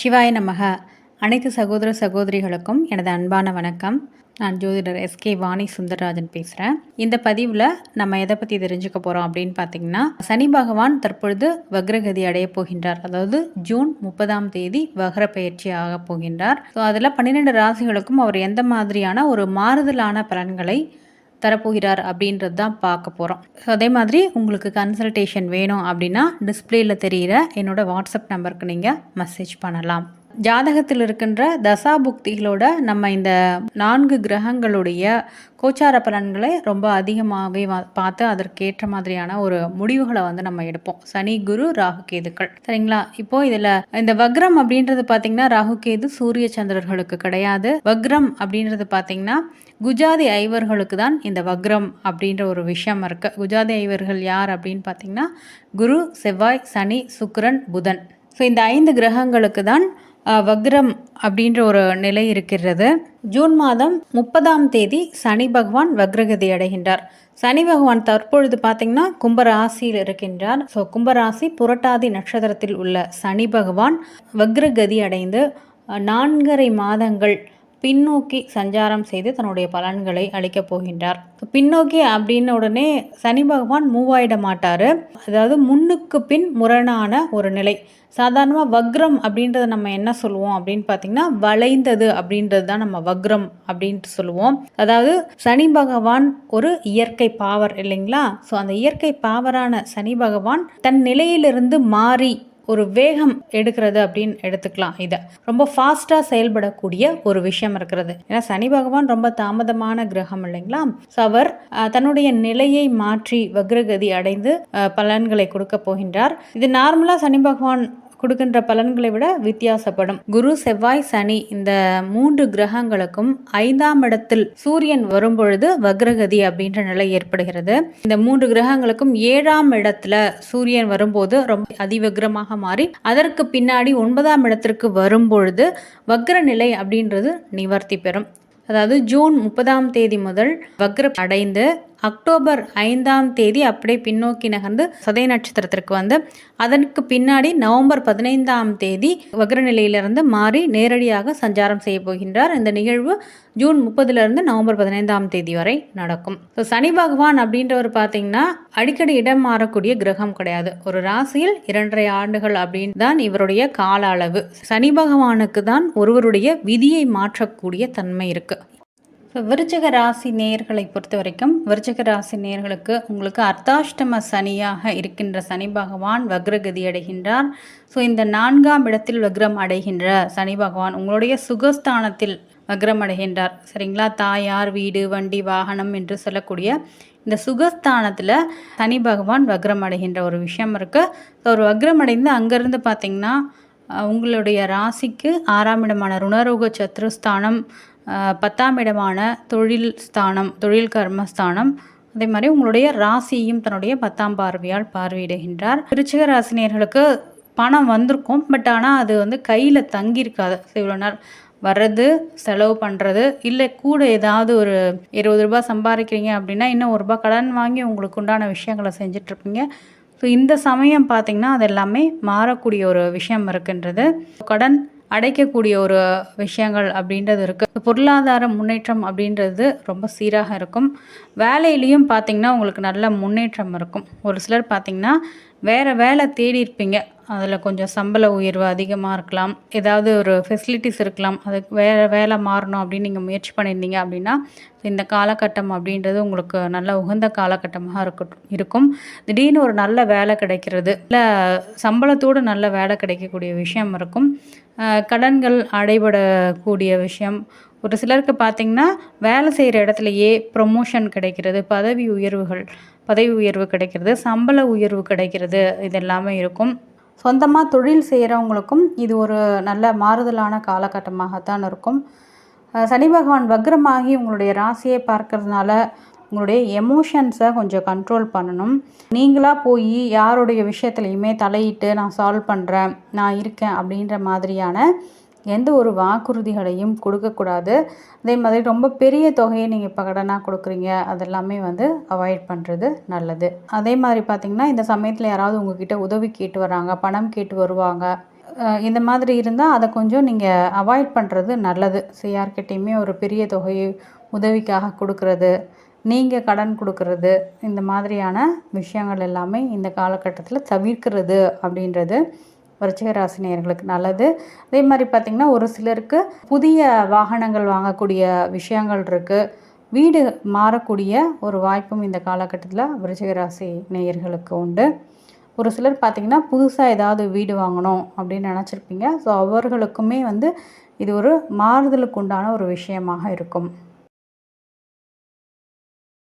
சிவாய நமக. அனைத்து சகோதர சகோதரிகளுக்கும் எனது அன்பான வணக்கம். நான் ஜோதிடர் எஸ்கே வாணி சுந்தரராஜன் பேசுகிறேன் இந்த பதிவில் நம்ம எதை பற்றி தெரிஞ்சுக்க போகிறோம் அப்படின்னு பார்த்தீங்கன்னா சனி பகவான் தற்பொழுது வக்ரகதி அடைய போகின்றார். அதாவது ஜூன் முப்பதாம் தேதி வக்ர பயிற்சி ஆக போகின்றார். ஸோ அதில் பன்னிரெண்டு ராசிகளுக்கும் அவர் எந்த மாதிரியான ஒரு மாறுதலான பலன்களை தரப்போகிறார் அப்படின்றது தான் பார்க்க போகிறோம் ஸோ அதே மாதிரி உங்களுக்கு கன்சல்டேஷன் வேணும் அப்படின்னா டிஸ்பிளேயில் தெரிகிற என்னோட வாட்ஸ்அப் நம்பருக்கு நீங்கள் மெசேஜ் பண்ணலாம். ஜாதகத்தில் இருக்கின்ற தசா புக்திகளோட நம்ம இந்த நான்கு கிரகங்களுடைய கோச்சார பலன்களை ரொம்ப அதிகமாகவே பார்த்து அதற்கேற்ற மாதிரியான ஒரு முடிவுகளை வந்து நம்ம எடுப்போம். சனி குரு ராகு கேதுக்கள். சரிங்களா? இப்போ இதில் இந்த வக்ரம் அப்படின்றது பார்த்தீங்கன்னா ராகு கேது சூரிய சந்திரர்களுக்கு கிடையாது. வக்ரம் அப்படின்றது பார்த்தீங்கன்னா குஜாதி ஐவர்களுக்கு தான் இந்த வக்ரம் அப்படின்ற ஒரு விஷயம் இருக்கு. குஜாதி ஐவர்கள் யார் அப்படின்னு பார்த்தீங்கன்னா குரு செவ்வாய் சனி சுக்ரன் புதன். ஸோ இந்த ஐந்து கிரகங்களுக்கு தான் வக்ரம் அப்படின்ற ஒரு நிலை இருக்கிறது. ஜூன் மாதம் முப்பதாம் தேதி சனி பகவான் வக்ரகதி அடைகின்றார். சனி பகவான் தற்பொழுது பார்த்தீங்கன்னா கும்பராசியில் இருக்கின்றார். ஸோ கும்பராசி புரட்டாதி நட்சத்திரத்தில் உள்ள சனி பகவான் வக்ரகதி அடைந்து நான்கரை மாதங்கள் பின்னோக்கி சஞ்சாரம் செய்து தன்னுடைய பலன்களை அளிக்கப் போகின்றார். பின்னோக்கி அப்படின்ன உடனே சனி பகவான் மூவாயிட மாட்டார். அதாவது முன்னுக்கு பின் முரணான ஒரு நிலை. சாதாரணமாக வக்ரம் அப்படின்றத நம்ம என்ன சொல்லுவோம் அப்படின்னு பார்த்தீங்கன்னா வளைந்தது அப்படின்றது தான் நம்ம வக்ரம் அப்படின்ட்டு சொல்லுவோம். அதாவது சனி பகவான் ஒரு இயற்கை பாவர் இல்லைங்களா? ஸோ அந்த இயற்கை பாவரான சனி பகவான் தன் நிலையிலிருந்து மாறி ஒரு வேகம் எடுக்கிறது அப்படின்னு எடுத்துக்கலாம் இதை. ரொம்ப ஃபாஸ்ட்டாக செயல்படக்கூடிய ஒரு விஷயம் இருக்கிறது. ஏன்னா சனி பகவான் ரொம்ப தாமதமான கிரகம் இல்லைங்களா? ஸோ அவர் தன்னுடைய நிலையை மாற்றி வக்ரகதி அடைந்து பலன்களை கொடுக்க போகின்றார். இது நார்மலாக சனி பகவான் கொடுக்கின்ற பலன்களை விட வித்தியாசப்படும். குரு செவ்வாய் சனி இந்த மூன்று கிரகங்களுக்கும் ஐந்தாம் இடத்தில் சூரியன் வரும்பொழுது வக்ரகதி அப்படின்ற நிலை ஏற்படுகிறது. இந்த மூன்று கிரகங்களுக்கும் ஏழாம் இடத்துல சூரியன் வரும்போது ரொம்ப அதிவக்ரமாக மாறி அதற்கு பின்னாடி ஒன்பதாம் இடத்திற்கு வரும்பொழுது வக்ர நிலை அப்படின்றது நிவர்த்தி பெறும். அதாவது ஜூன் முப்பதாம் தேதி முதல் வக்ர அடைந்து அக்டோபர் ஐந்தாம் தேதி அப்படியே பின்னோக்கி நகர்ந்து சதய நட்சத்திரத்திற்கு வந்து அதற்கு பின்னாடி நவம்பர் பதினைந்தாம் தேதி வக்ர நிலையிலிருந்து மாறி நேரடியாக சஞ்சாரம் செய்ய போகின்றார். இந்த நிகழ்வு ஜூன் முப்பதுலேருந்து நவம்பர் பதினைந்தாம் தேதி வரை நடக்கும். ஸோ சனி பகவான் அப்படின்றவர் பார்த்தீங்கன்னா அடிக்கடி இடம் மாறக்கூடிய கிரகம் கிடையாது. ஒரு ராசியில் இரண்டரை ஆண்டுகள் அப்படின்னு தான் இவருடைய கால அளவு. சனி பகவானுக்கு தான் ஒருவருடைய விதியை மாற்றக்கூடிய தன்மை இருக்குது ஸோ விருச்சக ராசி நேர்களை பொறுத்த வரைக்கும் விருச்சக ராசி நேர்களுக்கு உங்களுக்கு அர்த்தாஷ்டம சனியாக இருக்கின்ற சனி பகவான் வக்ரகதி அடைகின்றார். ஸோ இந்த நான்காம் இடத்தில் வக்ரம் அடைகின்ற சனி பகவான் உங்களுடைய சுகஸ்தானத்தில் வக்ரம் அடைகின்றார். சரிங்களா? தாயார் வீடு வண்டி வாகனம் என்று சொல்லக்கூடிய இந்த சுகஸ்தானத்தில் சனி பகவான் வக்ரம் அடைகின்ற ஒரு விஷயம் இருக்குது ஸோ ஒரு வக்ரம் அடைந்து அங்கேருந்து பார்த்தீங்கன்னா உங்களுடைய ராசிக்கு ஆறாம் இடமான ருணரோக சத்ருஸ்தானம் பத்தாம் இடமான தொழில் ஸ்தானம் தொழில் கர்மஸ்தானம். அதே மாதிரி உங்களுடைய ராசியும் தன்னுடைய பத்தாம் பார்வையால் பார்வையிடுகின்றார். விருச்சிக ராசினியர்களுக்கு பணம் வந்திருக்கும். பட் ஆனால் அது வந்து கையில் தங்கியிருக்காது. இவ்வளோ நாள் வர்றது செலவு பண்ணுறது இல்லை கூட ஏதாவது ஒரு இருபது ரூபாய் சம்பாதிக்கிறீங்க அப்படின்னா இன்னும் ஒரு ரூபாய் கடன் வாங்கி உங்களுக்கு உண்டான விஷயங்களை செஞ்சிட்ருப்பீங்க. ஸோ இந்த சமயம் பார்த்திங்கன்னா அது எல்லாமே மாறக்கூடிய ஒரு விஷயம் இருக்குன்றது. கடன் அடைக்கக்கூடிய ஒரு விஷயங்கள் அப்படின்றது இருக்குது பொருளாதார முன்னேற்றம் அப்படின்றது ரொம்ப சீராக இருக்கும். வேலையிலையும் பார்த்திங்கன்னா உங்களுக்கு நல்ல முன்னேற்றம் இருக்கும். ஒரு சிலர் பார்த்திங்கன்னா வேறு வேலை தேடி இருப்பீங்க. அதில் கொஞ்சம் சம்பள உயர்வு அதிகமாக இருக்கலாம். ஏதாவது ஒரு ஃபெசிலிட்டிஸ் இருக்கலாம். அதுக்கு வேறு வேலை மாறணும் அப்படின்னு நீங்கள் முயற்சி பண்ணியிருந்தீங்க அப்படின்னா இந்த காலகட்டம் அப்படின்றது உங்களுக்கு நல்ல உகந்த காலகட்டமாக இருக்கட்டும் இருக்கும். திடீர்னு ஒரு நல்ல வேலை கிடைக்கிறது இல்லை சம்பளத்தோடு நல்ல வேலை கிடைக்கக்கூடிய விஷயம் இருக்கும். கடன்கள் அடைபடக்கூடிய விஷயம். ஒரு சிலருக்கு பார்த்திங்கன்னா வேலை செய்கிற இடத்துலையே ப்ரொமோஷன் கிடைக்கிறது பதவி உயர்வுகள் பதவி உயர்வு கிடைக்கிறது சம்பள உயர்வு கிடைக்கிறது இது எல்லாமே இருக்கும். சொந்தமாக தொழில் செய்கிறவங்களுக்கும் இது ஒரு நல்ல மாறுதலான காலகட்டமாகத்தான் இருக்கும். சனி பகவான் வக்ரமாகி உங்களுடைய ராசியை பார்க்கறதுனால உங்களுடைய எமோஷன்ஸை கொஞ்சம் கண்ட்ரோல் பண்ணணும். நீங்களாக போய் யாருடைய விஷயத்துலையுமே தலையிட்டு நான் சால்வ் பண்ணுறேன் நான் இருக்கேன் அப்படின்ற மாதிரியான எந்த ஒரு வாக்குறுதிகளையும் கொடுக்கக்கூடாது. அதே மாதிரி ரொம்ப பெரிய தொகையை நீங்கள் இப்போ கடனாக கொடுக்குறீங்க அதெல்லாமே வந்து அவாய்ட் பண்ணுறது நல்லது. அதே மாதிரி பார்த்திங்கன்னா இந்த சமயத்தில் யாராவது உங்ககிட்ட உதவி கேட்டு வராங்க பணம் கேட்டு வருவாங்க இந்த மாதிரி இருந்தால் அதை கொஞ்சம் நீங்கள் அவாய்ட் பண்ணுறது நல்லது. ஸோ யார்கிட்டேயுமே ஒரு பெரிய தொகையை உதவிக்காக கொடுக்கறது நீங்கள் கடன் கொடுக்கறது இந்த மாதிரியான விஷயங்கள் எல்லாமே இந்த காலகட்டத்தில் தவிர்க்கிறது அப்படின்றது விருச்சிக ராசி நேயர்களுக்கு நல்லது. அதே மாதிரி பார்த்திங்கன்னா ஒரு சிலருக்கு புதிய வாகனங்கள் வாங்கக்கூடிய விஷயங்கள் இருக்குது வீடு மாறக்கூடிய ஒரு வாய்ப்பும் இந்த காலகட்டத்தில் விருச்சிகராசி நேயர்களுக்கு உண்டு. ஒரு சிலர் பார்த்திங்கன்னா புதுசாக ஏதாவது வீடு வாங்கணும் அப்படின்னு நினச்சிருப்பீங்க. ஸோ அவர்களுக்குமே வந்து இது ஒரு மாறுதலுக்கு உண்டான ஒரு விஷயமாக இருக்கும்.